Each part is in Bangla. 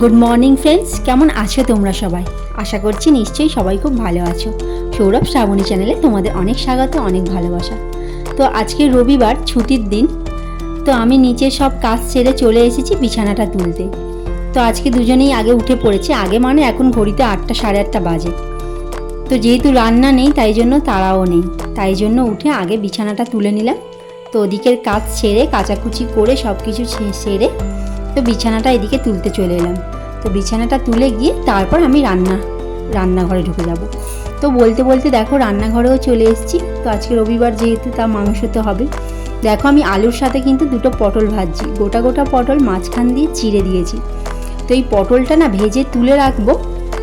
গুড মর্নিং ফ্রেন্ডস কেমন আছো তোমরা সবাই? আশা করছি নিশ্চয়ই সবাই খুব ভালো আছো। সৌরভ শ্রাবণী চ্যানেলে তোমাদের অনেক স্বাগত, অনেক ভালোবাসা। তো আজকে রবিবার, ছুটির দিন, তো আমি নিচে সব কাজ ছেড়ে চলে এসেছি বিছানাটা তুলতে। তো আজকে দুজনেই আগে উঠে পড়েছে, আগে মানে এখন ঘড়িতে আটটা, সাড়ে আটটা বাজে। তো যেহেতু রান্না নেই, তাই জন্য তারাও নেই। তাই জন্য উঠে আগে বিছানাটা তুলে নিলাম। তো ওদিকের কাজ ছেড়ে কাচাকুচি করে সব কিছু সেরে তো বিছানাটা এদিকে তুলতে চলে এলাম। তো বিছানাটা তুলে গিয়ে তারপর আমি রান্না, রান্নাঘরে ঢুকে যাব। তো বলতে বলতে দেখো রান্নাঘরেও চলে এসেছি। তো আজকে রবিবার যেহেতু তা মাংস তো হবে। দেখো আমি আলুর সাথে কিন্তু দুটো পটল ভাজছি। গোটা গোটা পটল মাঝখান দিয়ে চিড়ে দিয়েছি। তো এই পটলটা না ভেজে তুলে রাখব।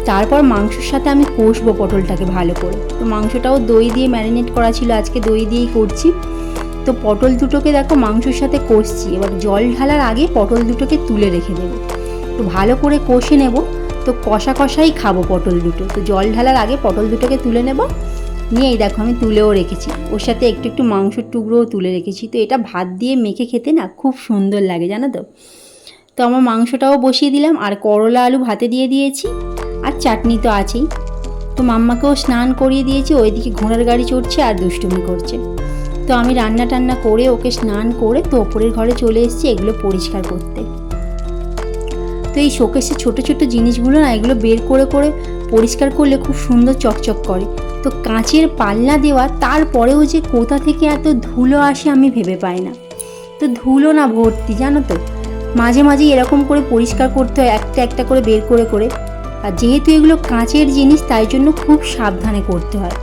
তারপর মাংসর সাথে আমি কষবো পটলটাকে ভালো করে। তো মাংসটাও দই দিয়ে ম্যারিনেট করা ছিল আজকে, দই দিয়েই করছি। তো পটল দুটোকে দেখো মাংসর সাথে কষছি। এবার জল ঢালার আগে পটল দুটোকে তুলে রেখে দেবো। তো ভালো করে কষে নেব। তো কষা কষাই খাব পটল দুটো। তো জল ঢালার আগে পটল দুটোকে তুলে নেব। নিয়ে এই দেখো আমি তুলেও রেখেছি। ওর সাথে একটু একটু মাংসের টুকরোও তুলে রেখেছি। তো এটা ভাত দিয়ে মেখে খেতে না খুব সুন্দর লাগে, জানো তো? তো আমার মাংসটাও বসিয়ে দিলাম। আর করলা আলু ভাতে দিয়ে দিয়েছি। আর চাটনি তো আছেই। তো মাম্মাকেও স্নান করিয়ে দিয়েছি। ওইদিকে ঘোড়ার গাড়ি চড়ছে আর দুষ্টুমি করছে। তো আমি রান্না টান্না করে ওকে স্নান করে তো ওপরের ঘরে চলে এসেছি, এগুলো পরিষ্কার করতে। তো এই শোকেসে ছোটো ছোটো জিনিসগুলো না, এগুলো বের করে করে পরিষ্কার করলে খুব সুন্দর চকচক করে। তো কাঁচের পাল্লা দেওয়া, তারপরেও যে কোথা থেকে এত ধুলো আসে আমি ভেবে পাই না। তো ধুলো না ভর্তি, জানো তো? মাঝে মাঝে এরকম করে পরিষ্কার করতে হয়, একটা একটা করে বের করে করে। আর যেহেতু এগুলো কাঁচের জিনিস, তাই জন্য খুব সাবধানে করতে হয়।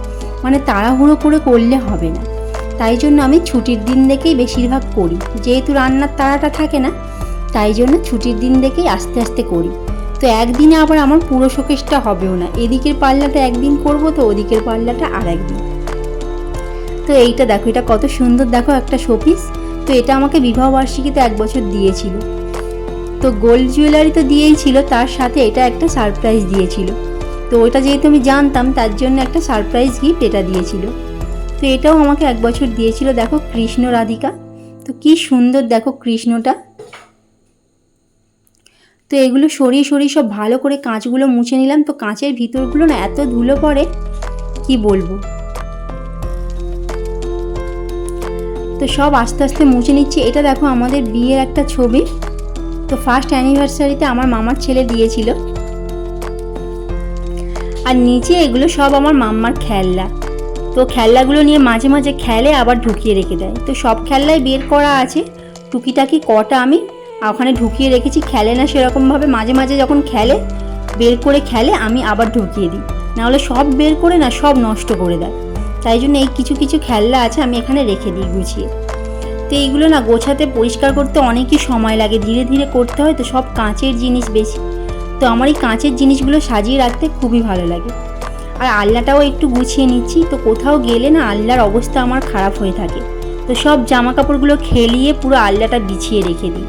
মানে তাড়াহুড়ো করে করলে হবে না। তাই জন্য আমি ছুটির দিন দেখেই বেশিরভাগ করি। যেহেতু রান্নার তাড়াটা থাকে না, তাই জন্য ছুটির দিন দেখেই আস্তে আস্তে করি। তো একদিনে আবার আমার পুরো শোকেসটা হবেও না। এদিকের পাল্লাটা একদিন করব তো ওদিকের পাল্লাটা আর একদিন তো এইটা দেখো, এটা কত সুন্দর দেখো একটা শোপিস। তো এটা আমাকে বিবাহবার্ষিকীতে এক বছর দিয়েছিল। তো গোল্ড জুয়েলারি তো দিয়েই ছিল, তার সাথে এটা একটা সারপ্রাইজ দিয়েছিল। তো ওটা যেহেতু আমি জানতাম, তার জন্য একটা সারপ্রাইজ গিফট এটা দিয়েছিল। তো এটাও আমাকে এক বছর দিয়েছিল, দেখো কৃষ্ণ রাধিকা। তো কি সুন্দর, দেখো কৃষ্ণটা। তো এগুলো সরিয়ে সরিয়ে সব ভালো করে কাঁচগুলো মুছে নিলাম। তো কাঁচের ভিতরগুলো না এত ধুলো পড়ে, কি বলব। তো সব আস্তে আস্তে মুছে নিচ্ছি। এটা দেখো আমাদের বিয়ের একটা ছবি। তো ফার্স্ট অ্যানিভার্সারিতে আমার মামার ছেলে দিয়েছিল। আর নিচে এগুলো সব আমার মাম্মার খেলনা। তো খেলনাগুলো নিয়ে মাঝে মাঝে খেলে আবার ঢুকিয়ে রেখে দেয়। তো সব খেলনাই বের করা আছে। টুকিটাকি কটা আমি। ওখানে ঢুকিয়ে রেখেছি। খেলে না সেরকমভাবে মাঝে মাঝে যখন খেলে, বের করে খেলে, আমি আবার ঢুকিয়ে দিই। নাহলে সব বের করে না, সব নষ্ট করে দেয়। তাই জন্য এই কিছু কিছু খেলনা আছে আমি এখানে রেখে দিই গুছিয়ে। তো এইগুলো না গোছাতে, পরিষ্কার করতে অনেকই সময় লাগে। ধীরে ধীরে করতে হয়, তো সব কাঁচের জিনিস বেশি। তো আমার এই কাঁচের জিনিসগুলো সাজিয়ে রাখতে খুবই ভালো লাগে। আর আলনাটাও একটু গুছিয়ে নিচ্ছি। তো কোথাও গেলে না আলনার অবস্থা আমার খারাপ হয়ে থাকে। তো সব জামা কাপড়গুলো খেলিয়ে পুরো আলনাটা বিছিয়ে রেখে দিই।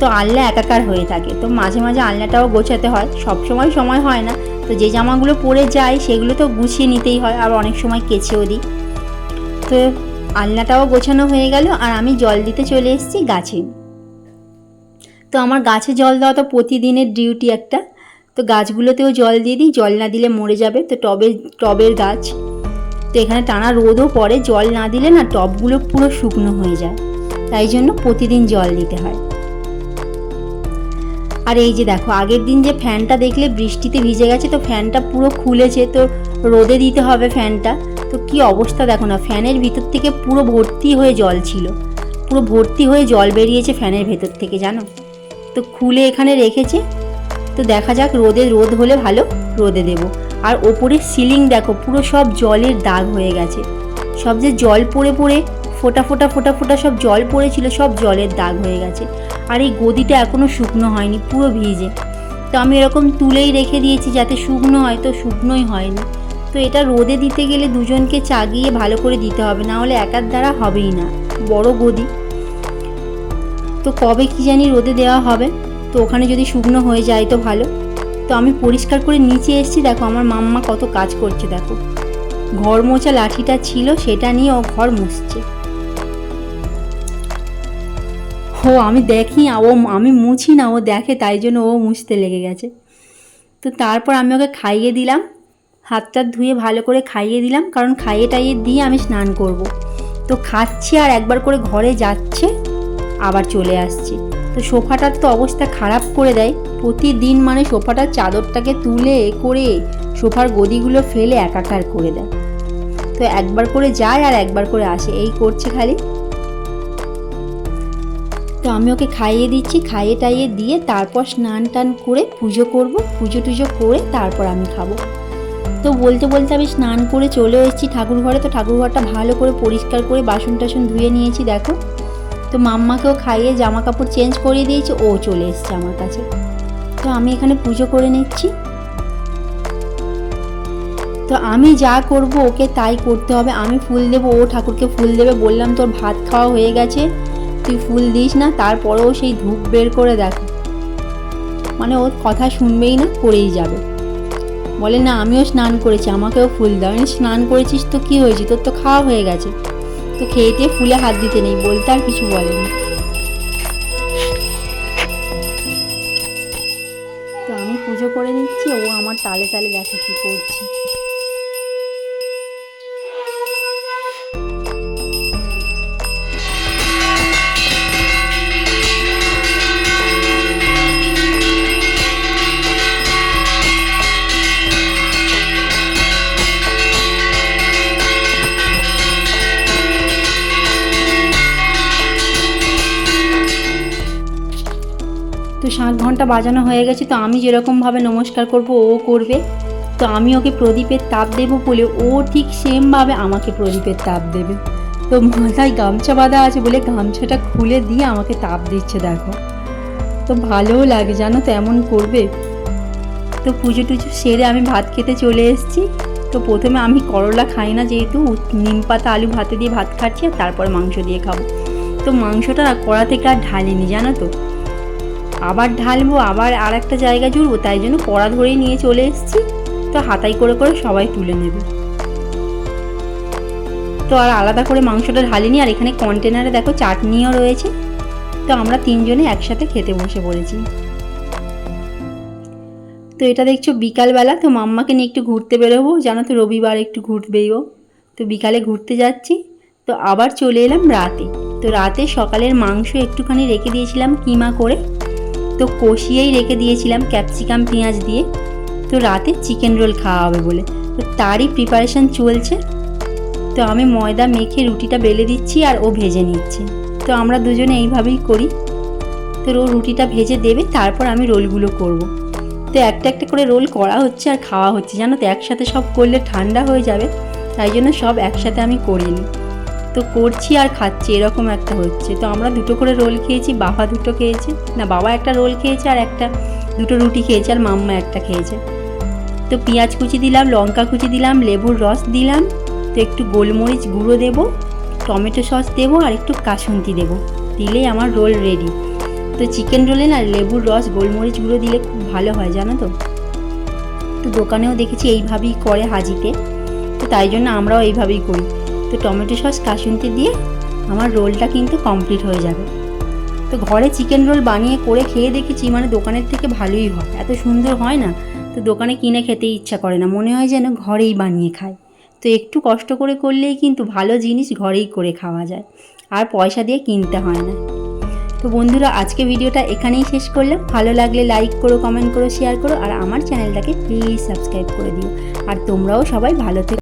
তো আলনা একাকার হয়ে থাকে। তো মাঝে মাঝে আলনাটাও গোছাতে হয়। সব সময় সময় হয় না। তো যে জামাগুলো পরে যায় সেগুলো তো গুছিয়ে নিতেই হয়। আর অনেক সময় কেচেও দিই। তো আলনাটাও গোছানো হয়ে গেল আর আমি জল দিতে চলে এসেছি গাছে। তো আমার গাছে জল দেওয়া তো প্রতিদিনের ডিউটি একটা। তো গাছগুলোতেও জল দিয়ে দিই, জল না দিলে মরে যাবে। তো টবের টবের গাছ। তো এখানে টানা রোদও পড়ে, জল না দিলে না টবগুলো পুরো শুকনো হয়ে যায়। তাই জন্য প্রতিদিন জল দিতে হয়। আর এই যে দেখো, আগের দিন যে ফ্যানটা দেখলে বৃষ্টিতে ভিজে গেছে, তো ফ্যানটা পুরো খুলেছে, তো রোদে দিতে হবে ফ্যানটা। তো কি অবস্থা দেখো না, ফ্যানের ভিতর থেকে পুরো ভর্তি হয়ে জল ছিল। পুরো ভর্তি হয়ে জল বেরিয়েছে ফ্যানের ভেতর থেকে, জানো? তো খুলে এখানে রেখেছে তো দেখা যাক রোদে রোদ হলে ভালো, রোদে দেব। আর ওপরে সিলিং দেখো, পুরো সব জলের দাগ হয়ে গেছে। সব যে জল পড়ে পড়ে, ফোটা ফোটা ফোটা ফোটা সব জল পড়েছিল, সব জলের দাগ হয়ে গেছে। আর এই গদিটা এখনও শুকনো হয়নি, পুরো ভিজে। তো আমি এরকম তুলেই রেখে দিয়েছি যাতে শুকনো হয়, তো শুকনোই হয়নি। তো এটা রোদে দিতে গেলে দুজনকে চাগিয়ে ভালো করে দিতে হবে, না হলে একার দ্বারা হবেই না। বড় গদি। তো কবে কি জানি রোদে দেওয়া হবে। তো ওখানে যদি শুকনো হয়ে যায় তো ভালো। তো আমি পরিষ্কার করে নিচে এসেছি, দেখো আমার মাম্মা কত কাজ করছে, দেখো। ঘর মোছা লাঠিটা ছিল, সেটা নিয়ে ও ঘর মুছছে। ও আমি দেখি, ও আমি মুছি না, ও দেখে তাই জন্য ও মুছতে লেগে গেছে। তো তারপর আমি ওকে খাইয়ে দিলাম, হাতটা ধুয়ে ভালো করে খাইয়ে দিলাম, কারণ খাইয়ে টাইয়ে দিয়ে আমি স্নান করব। তো খাচ্ছি আর একবার করে ঘরে যাচ্ছে, আবার চলে আসছে। তো সোফাটার তো অবস্থা খারাপ করে দেয়। প্রতিদিন মানে সোফাটার চাদরটাকে তুলে করে সোফার গদিগুলো ফেলে একাকার করে দেয়। তো একবার করে যায় আর একবার করে আসে, এই করছে খালি। তো আমি ওকে খাইয়ে দিচ্ছি, খাইয়ে টাইয়ে দিয়ে তারপর স্নান টান করে পুজো করব। পুজো টুজো করে তারপর আমি খাব। তো বলতে বলতে আমি স্নান করে চলে এসেছি ঠাকুর ঘরে তো ঠাকুর ঘরটা ভালো করে পরিষ্কার করে বাসন টাসন ধুয়ে নিয়েছি, দেখো। তো মাম্মাকেও খাইয়ে জামা কাপড় চেঞ্জ করিয়ে দিয়েছি, ও চলে এসছে আমার কাছে। তো আমি এখানে পুজো করে নিচ্ছি। তো আমি যা করব ওকে তাই করতে হবে। আমি ফুল দেবো, ও ঠাকুরকে ফুল দেবে। বললাম, তোর ভাত খাওয়া হয়ে গেছে, তুই ফুল দিস না। তারপরেও সেই ধূপ বের করে দেখ। মানে ওর কথা শুনবেই না, করেই যাবে। বলে, না, আমিও স্নান করেছি, আমাকেও ফুল দাও। স্নান করেছিস তো, কি হয়েছে? তোর তো খাওয়া হয়ে গেছে। তো খেয়ে দিয়ে ফুলে হাত দিতে নেই, বলতে আর কিছু বলেনি। তো আমি পুজো করে নিচ্ছি, ও আমার তালে তালে দেখো কি করছে। ঘণ্টা বাজানো হয়ে গেছে, তো আমি যেরকমভাবে নমস্কার করব, ও করবে। তো আমি ওকে প্রদীপের তাপ দেবো বলে ও ঠিক সেমভাবে আমাকে প্রদীপের তাপ দেবে। তো মাথায় গামছা বাঁধা আছে বলে গামছাটা খুলে দিয়ে আমাকে তাপ দিচ্ছে, দেখো। তো ভালোও লাগে, জানো তো এমন করবে। তো পুজো টুজো সেরে আমি ভাত খেতে চলে এসেছি। তো প্রথমে আমি করলা খাই না যেহেতু, নিম পাতা, আলু ভাতে দিয়ে ভাত খাচ্ছি আর তারপরে মাংস দিয়ে খাব। তো মাংসটা কড়া থেকে আর ঢালিনি, জানো তো। আবার ঢালবো, আবার আর একটা জায়গা জুড়বো, তাই জন্য কড়া ধরেই নিয়ে চলে এসেছি। তো হাতাই করে করে সবাই তুলে নেবে। তো আর আলাদা করে মাংসটা ঢালিনি, আর এখানে কন্টেনারে দেখো চাটনিও রয়েছে। তো আমরা তিনজনে একসাথে খেতে বসে পড়েছি। তো এটা দেখছ বিকালবেলা, তো মাম্মাকে নিয়ে একটু ঘুরতে বেরোবো, জানো তো রবিবার একটু ঘুরবেই ও। তো বিকালে ঘুরতে যাচ্ছি। তো আবার চলে এলাম রাতে। তো রাতে সকালের মাংস একটুখানি রেখে দিয়েছিলাম কিমা করে। তো কষিয়েই রেখে দিয়েছিলাম ক্যাপসিকাম, পেঁয়াজ দিয়ে। তো রাতে চিকেন রোল খাওয়া হবে বলে। তো তারই প্রিপারেশান চলছে। তো আমি ময়দা মেখে রুটিটা বেলে দিচ্ছি আর ও ভেজে নিচ্ছে। তো আমরা দুজনে এইভাবেই করি। তো ও রুটিটা ভেজে দেবে, তারপর আমি রোলগুলো করব। তো একটা একটা করে রোল করা হচ্ছে আর খাওয়া হচ্ছে। জানো তো, একসাথে সব করলে ঠান্ডা হয়ে যাবে। তাই জন্য সব একসাথে আমি করিনি তো করছি আর খাচ্ছি, এরকম একটা হচ্ছে। তো আমরা দুটো করে রোল খেয়েছি, বাবা দুটো খেয়েছে, না বাবা একটা রোল খেয়েছে আর একটা, দুটো রুটি খেয়েছে আর মাম্মা একটা খেয়েছে। তো পেঁয়াজ কুচি দিলাম, লঙ্কা কুচি দিলাম, লেবুর রস দিলাম, তো একটু গোলমরিচ গুঁড়ো দেবো, টমেটো সস দেবো আর একটু কাসুন্তি দেবো, দিলেই আমার রোল রেডি। তো চিকেন রোলে না লেবুর রস, গোলমরিচ গুঁড়ো দিলে খুব ভালো হয়, জানো তো? তো দোকানেও দেখেছি এইভাবেই করে হাজিতে, তো তাই জন্য আমরাও এইভাবেই করি। তো টমেটো সস, কাসুন্তি দিয়ে আমার রোলটা কিন্তু কমপ্লিট হয়ে যাবে। তো ঘরে চিকেন রোল বানিয়ে করে খেয়ে দেখেছি মানে দোকানের থেকে ভালোই হয়। এত সুন্দর হয় না, তো দোকানে কিনে খেতে ইচ্ছা করে না। মনে হয় যেন ঘরেই বানিয়ে খায়। তো একটু কষ্ট করে করলেই কিন্তু ভালো জিনিস ঘরেই করে খাওয়া যায়। আর পয়সা দিয়ে কিনতে হয় না। তো বন্ধুরা, আজকে ভিডিওটা এখানেই শেষ করলাম। ভালো লাগলে লাইক করো, কমেন্ট করো, শেয়ার করো, আর আমার চ্যানেলটাকে প্লিজ সাবস্ক্রাইব করে দিও। আর তোমরাও সবাই ভালো থেকো।